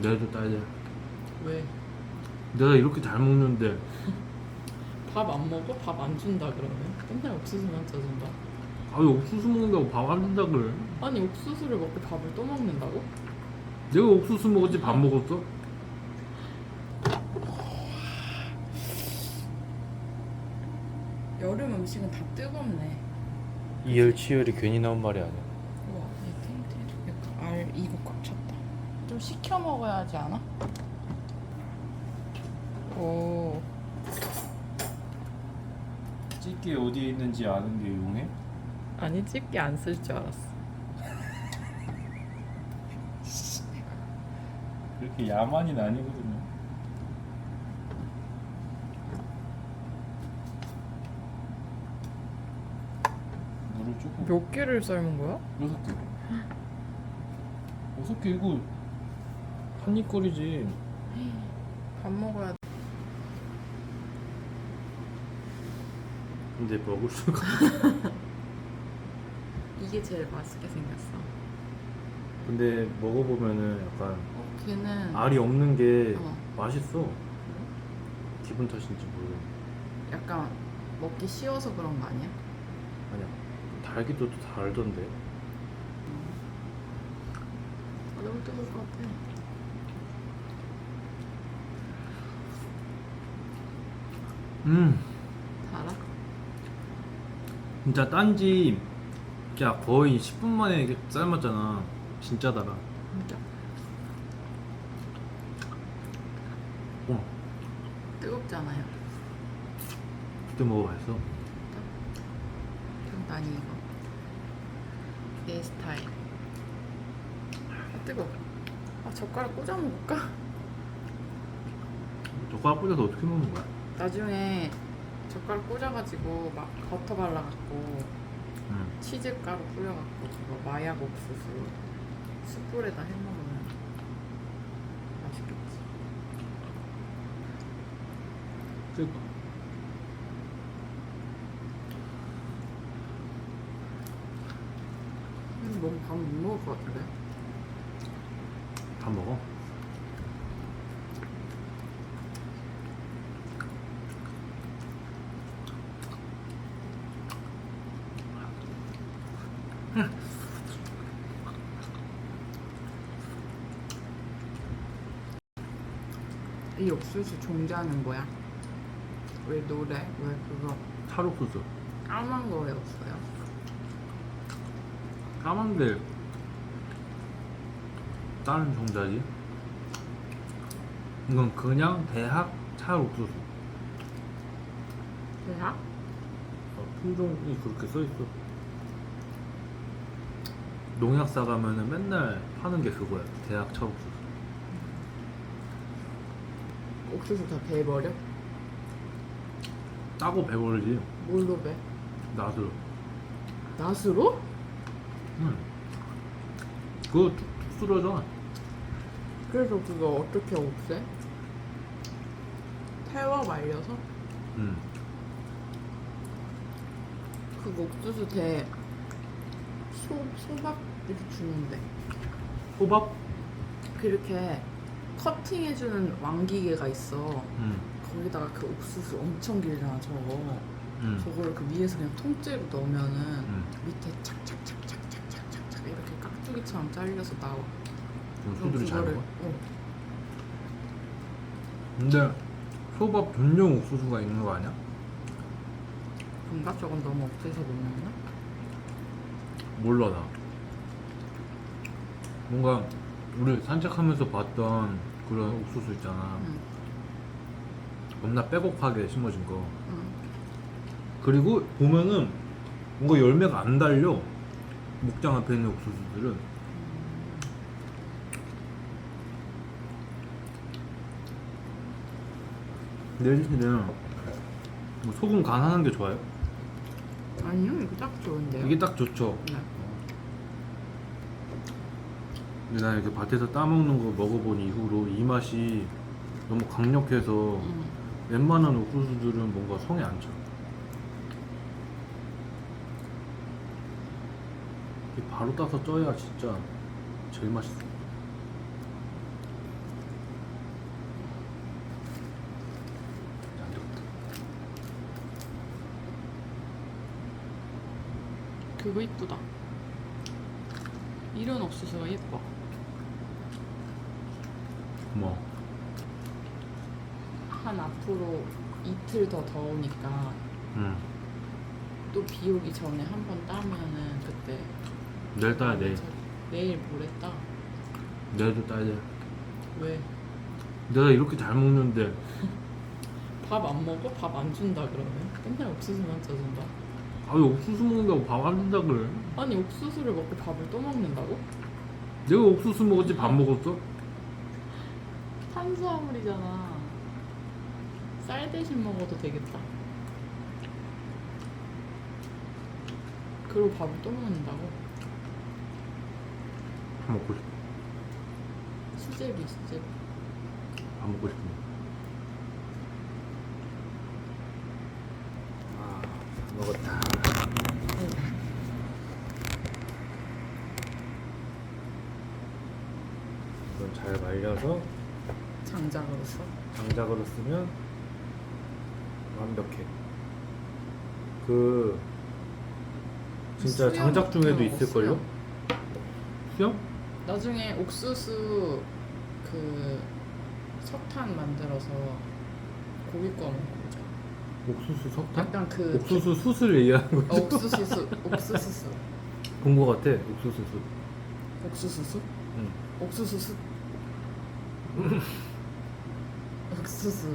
내도 따야 돼. 왜? 내가 이렇게 잘 먹는데 밥 안 먹어? 밥 안 준다 그러면? 맨날 옥수수만 짜준다. 아왜 옥수수 먹는다고 밥 안 준다 그래? 아니 옥수수를 먹고 밥을 또 먹는다고? 내가 옥수수 먹었지 밥 먹었어? 여름 음식은 다 뜨겁네. 이열치열이 괜히 나온 말이 아니야. 우와, 얘 탱탱. 약간 알 이거 꽉 찼다. 좀 식혀 먹어야 하지 않아? 오, 찌개 어디에 있는지 아는 게 용해? 아니 집게 안 쓸 줄 알았어. 그렇게 야만이 아니거든요. 물을 조금 몇 개를 삶은 거야? 여섯 개. 여섯 개 이거 한입 거리지. 밥 먹어야 돼. 근데 먹을 수가. 이게 제일 맛있게 생겼어. 근데 먹어보면은 약간 어, 걔는 알이 없는 게 어. 맛있어. 기분 탓인지 모르겠네. 약간 먹기 쉬워서 그런 거 아니야? 아니야. 달기도 또 달던데. 아, 너무 뜨거울 것 같아. 음. 달아? 진짜 딴지 야 거의 10분 만에 이렇게 삶았잖아. 진짜 달아. 진짜 어. 뜨겁잖아요. 그때 먹어봤어. 그럼 난 이거 내 스타일. 아, 뜨거. 아 젓가락 꽂아 먹을까? 젓가락 꽂아서 어떻게 먹는 거야? 나중에 젓가락 꽂아가지고 막 버터 발라갖고 응. 치즈 가루 뿌려갖고 그거 마약 옥수수 숯불에다 해 먹으면 맛있겠지. 쓸 근데 너무 밥못 먹을 것 같은데? 다 먹어. 이 옥수수 종자는 뭐야? 왜 노래? 왜 그거 찰옥수수. 까만 거 왜 없어요? 까만데 다른 종자지. 이건 그냥 대학 찰옥수수. 대학? 어, 품종이 그렇게 써 있어. 농약사 가면은 맨날 파는 게 그거야. 대학 찰옥수수. 옥수수 다 베버려? 따고 배부르지. 뭘로 배? 낫으로. 낫으로? 응. 그거 툭 툭 쓰러져. 그래서 그거 어떻게 없애? 태워 말려서? 응. 그 옥수수 대 소, 소밥 이렇게 주는데 호박? 그렇게 커팅해주는 왕기계가 있어 응. 거기다가 그 옥수수 엄청 길잖아 저거 응. 저거를 그 위에서 그냥 통째로 넣으면은 응. 밑에 착착착착착착착착 이렇게 깍두기처럼 잘려서 나와 그럼 그럼 소들이 잘 그거를- 먹어. 어, 근데 소밥 전용 옥수수가 있는 거 아니야? 뭔가 저건 너무 억세서 못 먹나? 몰라 나. 뭔가 우리 산책하면서 봤던 그런 옥수수 있잖아. 응. 겁나 빼곡하게 심어진 거. 응. 그리고 보면은 뭔가 열매가 안 달려. 목장 앞에 있는 옥수수들은. 내리시는 뭐 소금 간 하는 게 좋아요? 아니요 이거 딱 좋은데요 이게 딱 좋죠. 네. 근데 나 이렇게 밭에서 따먹는 거 먹어본 이후로 이 맛이 너무 강력해서 응. 웬만한 옥수수들은 뭔가 성에 안 차. 바로 따서 쪄야 진짜 제일 맛있어. 그거 이쁘다. 이런 옥수수가 예뻐. 뭐 한 앞으로 이틀 더 더우니까 응. 또 비 오기 전에 한 번 따면은 그때 내일 따야 돼 저- 내일 모레 따. 내일도 따야 돼 왜? 내가 이렇게 잘 먹는데 밥 안 먹어? 밥 안 준다 그러면? 맨날 옥수수만 짜준다. 아왜 옥수수 먹는다고 밥안 준다 그래 아니 옥수수를 먹고 밥을 또 먹는다고? 내가 옥수수 먹었지 밥 먹었어? 탄수화물이잖아. 쌀 대신 먹어도 되겠다. 그리고 밥을 또 먹는다고? 밥 먹고 싶어 수제비 수제비. 밥 먹고 싶어 아 먹었다 이걸 잘 말려서 장작으로 써. 장작으로 쓰면 완벽해. 그 진짜 수염 장작 중에도 거 있을걸요? 수염. 나중에 옥수수 그 석탄 만들어서 고기 구워 먹자. 옥수수 석탄? 약간 그 옥수수 숯을 얘기하는 어, 거지? 옥수수 수 옥수수 수 본거 같아. 옥수수 숯. 옥수수 수 응. 옥수수 수 옥수수